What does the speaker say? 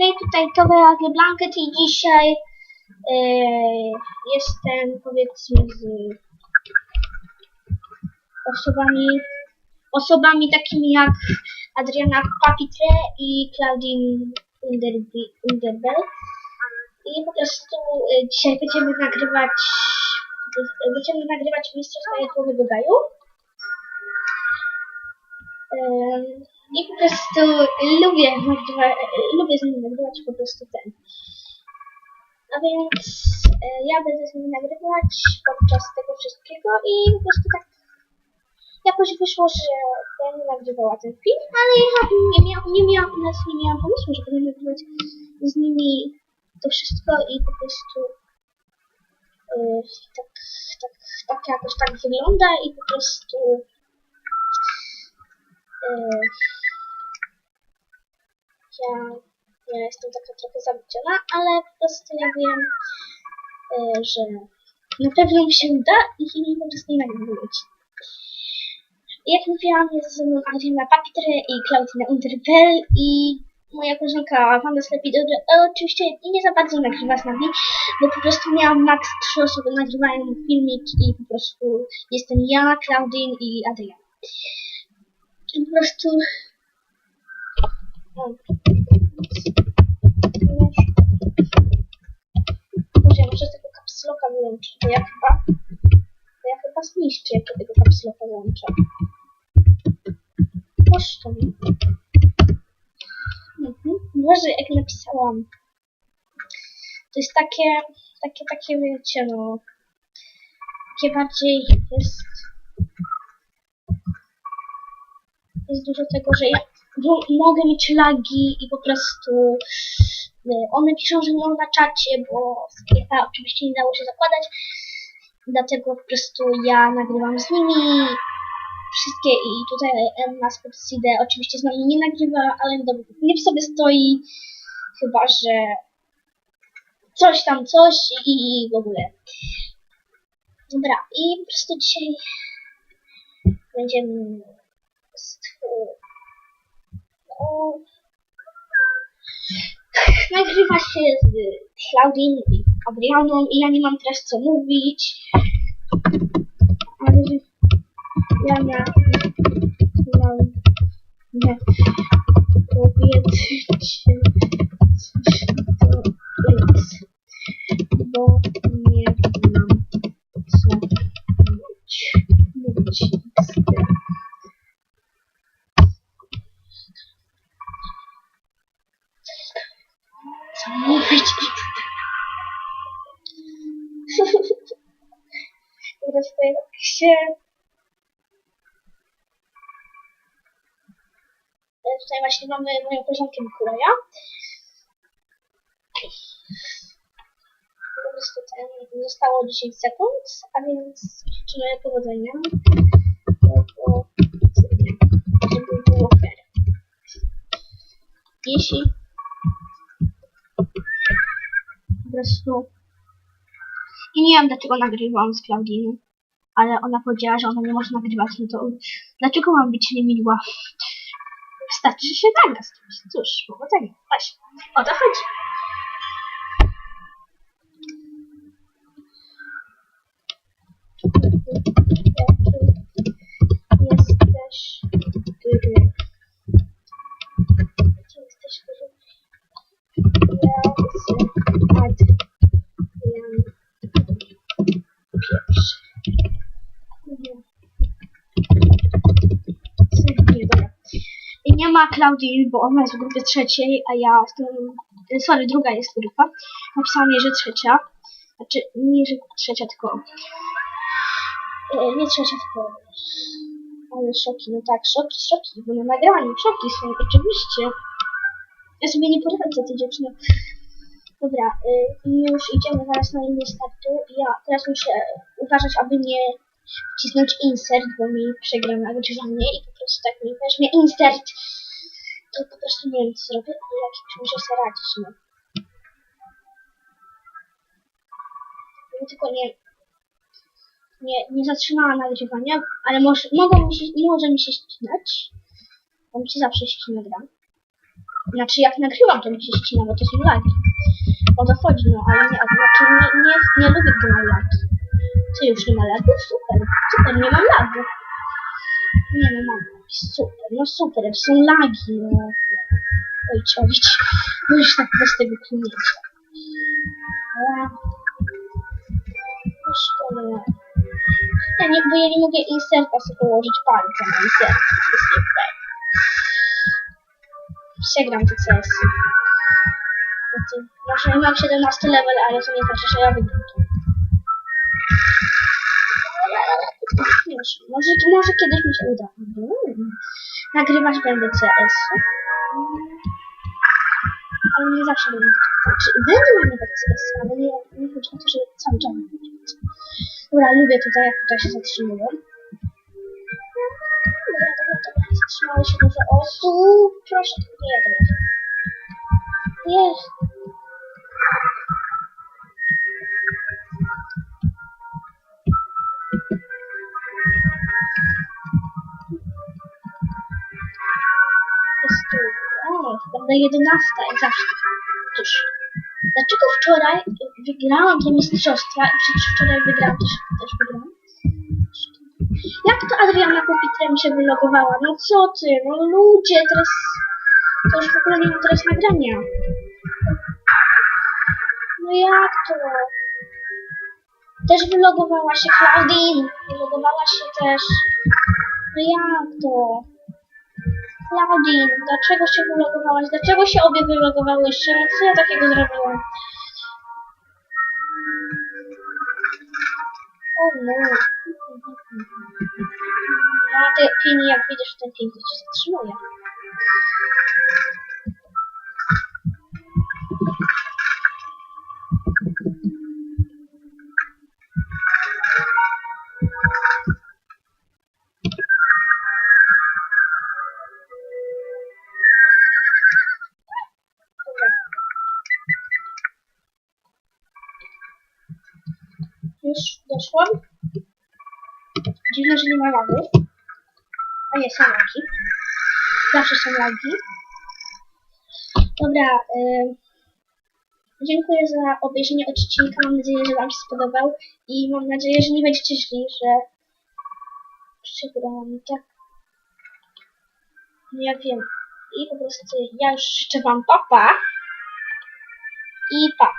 Hej, tutaj Towe Blanket i dzisiaj e, jestem powiedzmy z osobami, osobami takimi jak Adriana Papitre i Claudine Underbell. I po prostu e, dzisiaj będziemy nagrywać będziemy nagrywać Mistrzostwa Jadłowego Gaju. Em, I po prostu lubię lubię z nimi nagrywać po prostu ten. A więc e, ja będę z nimi nagrywać podczas tego wszystkiego i po prostu tak jakoś wyszło, że będę nagrywała ten film, ale ja nie miałam, nie miałam, znaczy nie miałam pomysłu, że będę nagrywać z nimi to wszystko i po prostu e, tak, tak, tak jakoś tak wygląda i po prostu Yy, ja, ja jestem taka trochę zabudziona, ale po prostu ja wiem, yy, że na pewno mi się uda i po prostu nie nagrywam ci. Jak mówiłam, jest ze mną Adriana Papitre i Klaudina Unterbell i moja koleżanka Wanda Slepidor. Oczywiście nie za bardzo nagrywa z nami, bo po prostu miałam max trzy osoby nagrywają filmik i po prostu jestem ja, Klaudin i Adriana. I po prostu... Muszę z tego kapsloka wyłączyć, bo ja chyba... Bo ja chyba zniszczę, jak ja tego kapsloka włączę. To mi. Mhm. Boże, jak napisałam. To jest takie, takie, takie, wiecie, no... Takie bardziej jest jest dużo tego, że ja mo- mogę mieć lagi i po prostu y, one piszą, że nie na czacie, bo Skype'a oczywiście nie dało się zakładać, dlatego po prostu ja nagrywam z nimi wszystkie i tutaj Emma z Pepside oczywiście z nami nie nagrywa, ale nie w sobie stoi, chyba że coś tam coś i w ogóle. Dobra, i po prostu dzisiaj będziemy nagrywa się z Claudine i Adrianą i ja nie mam teraz co mówić. Ale ja na, mam nie się... E, Tutaj właśnie mamy moją koleżankę Mikołaja. Zostało 10 sekund, a więc życzymy. Powodzenia. Żeby było fair. Jeśli po prostu. I nie wiem dlaczego nagrywam z Klaudiną, ale ona powiedziała, że ona nie może nagrywać, no to dlaczego mam być niemiła? Wystarczy, że się nagra z kimś. Cóż, powodzenia. Właśnie, o to chodzi. Jesteś gry. Gdzie jesteś gry? Ja jestem Adrian pierwszy. Nie. Nie, dobra. I nie ma Klaudii, bo ona jest w grupie trzeciej, a ja jestem... Sorry, druga jest grupa. Napisałam jej, że trzecia. Znaczy, nie, że trzecia, tylko... E, Nie trzecia, tylko... Ale szoki, no tak, szoki, szoki, bo na nagraniu, szoki są, oczywiście. Ja sobie nie poradzę, te dziewczyny. Dobra, y, już idziemy zaraz na linię startu. Ja teraz muszę uważać, aby nie wcisnąć insert, bo mi przegra nagrywanie i po prostu tak mi weźmie insert. To po prostu nie wiem co zrobię, ale jakiś muszę sobie radzić, no. Tylko nie, nie, nie zatrzymała nagrywania, ale może, mogą mi się, może mi się ścinać, bo mi się zawsze ścina gra. Znaczy jak nagrywam to mi się ścina, bo to są lagi. O to chodzi, no ale nie, znaczy nie, nie, nie lubię gdy mam lagi. Ty już nie ma lagów? Super, super, nie mam lagów. Nie no mam lagi, super, no super, są lagi, no. Oj, ciowić, no już tak bez tego klinięcia. No szkoda. Ja nie, bo ja nie mogę inserta sobie położyć palca na insert. To jest nie fair. Przegram te CS. Znaczy, może mam 17 level, ale to nie znaczy, że ja wygram to. Wiesz, może, może kiedyś mi się uda. Mm. Nagrywać będę CS. Ale nie zawsze będę znaczy, będę nagrywać CS, ale nie, nie chodzi o to, że cały czas. Dobra, lubię tutaj, jak tutaj się zatrzymują. Dobra, dobra, dobra, zatrzymało się dużo osób. Proszę, nie, dobra. Nie. Prawda, 11, jak zawsze. Cóż, dlaczego wczoraj wygrałam te mistrzostwa i przedwczoraj wygrałam też, też wygrałam? Jak to Adriana Popitra mi się wylogowała? No co ty? No ludzie, teraz... To już w ogóle nie mam teraz nagrania. No jak to? Też wylogowała się Claudine. Wylogowała się też. No jak to? Claudine, dlaczego się wylogowałaś? Dlaczego się obie wylogowałyście? No co ja takiego zrobiłam? O no. Ja te pini, jak widzisz, ten pin się zatrzymuje. Już doszłam. Dziwne, że nie ma lagów. A nie, są lagi. Zawsze są lagi. Dobra, dziękuję za obejrzenie odcinka. Mam nadzieję, że Wam się spodobał. I mam nadzieję, że nie będziecie źli, że przegrałam tak. No ja wiem. I po prostu ja już życzę Wam papa. I pa.